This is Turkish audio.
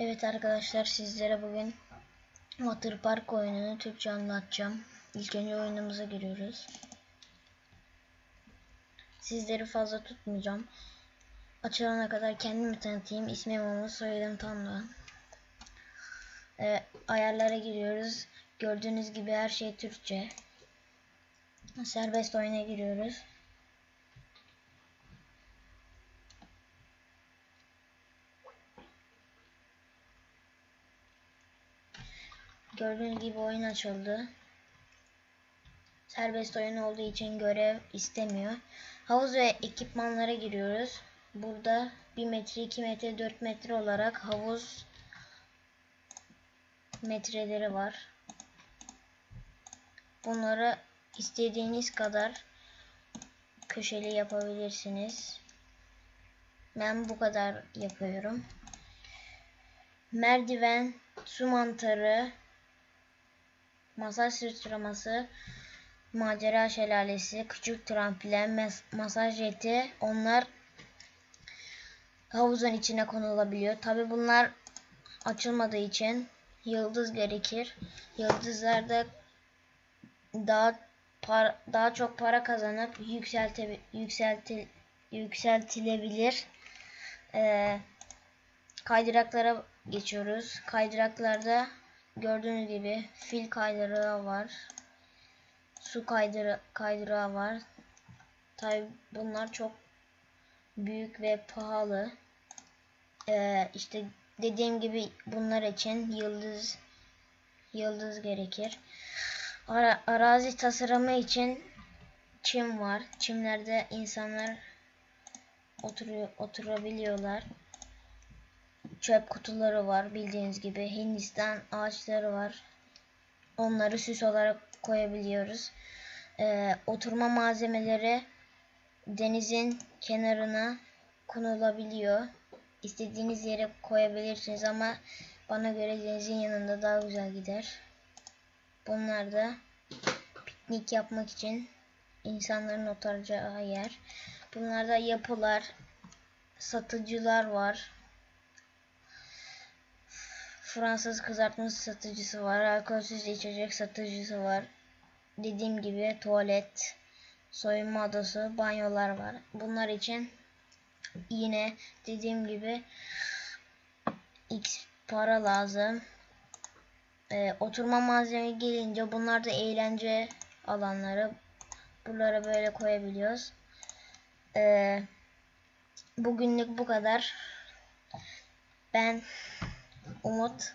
Evet arkadaşlar sizlere bugün Water Park oyununu Türkçe anlatacağım. İlk önce oyunumuza giriyoruz. Sizleri fazla tutmayacağım. Açılana kadar kendimi tanıtayım. İsmim Umut, soyadım Tanrı. Ee, ayarlara giriyoruz. Gördüğünüz gibi her şey Türkçe. Serbest oyuna giriyoruz. Gördüğünüz gibi oyun açıldı. Serbest oyun olduğu için görev istemiyor. Havuz ve ekipmanlara giriyoruz. Burada 1 metre, 2 metre, 4 metre olarak havuz metreleri var. Bunları istediğiniz kadar köşeli yapabilirsiniz. Ben bu kadar yapıyorum. Merdiven, su mantarı, masaj sıçraması, macera şelalesi, küçük trampoline, masaj jeti onlar havuzun içine konulabiliyor. Tabi bunlar açılmadığı için yıldız gerekir. Yıldızlarda daha para, daha çok para kazanıp yükselte, yükseltil, yükseltilebilir. Ee, kaydıraklara geçiyoruz. Kaydıraklarda gördüğünüz gibi fil kaydırağı var. Su kaydıra kaydırağı var. Tabi bunlar çok büyük ve pahalı. Ee, işte dediğim gibi bunlar için yıldız yıldız gerekir. Ara, arazi tasarımı için çim var. Çimlerde insanlar oturuyor, oturabiliyorlar. Çöp kutuları var bildiğiniz gibi. Hindistan ağaçları var. Onları süs olarak koyabiliyoruz. Ee, oturma malzemeleri denizin kenarına konulabiliyor. İstediğiniz yere koyabilirsiniz ama bana göre denizin yanında daha güzel gider. Bunlar da piknik yapmak için insanların oturacağı yer. Bunlarda yapılar, satıcılar var. Fransız kızartması satıcısı var. Alkolsüz içecek satıcısı var. Dediğim gibi tuvalet, soyunma odası, banyolar var. Bunlar için yine dediğim gibi X para lazım. Ee, oturma malzeme gelince bunlar da eğlence alanları. Buralara böyle koyabiliyoruz. Ee, bugünlük bu kadar. Ben Umut.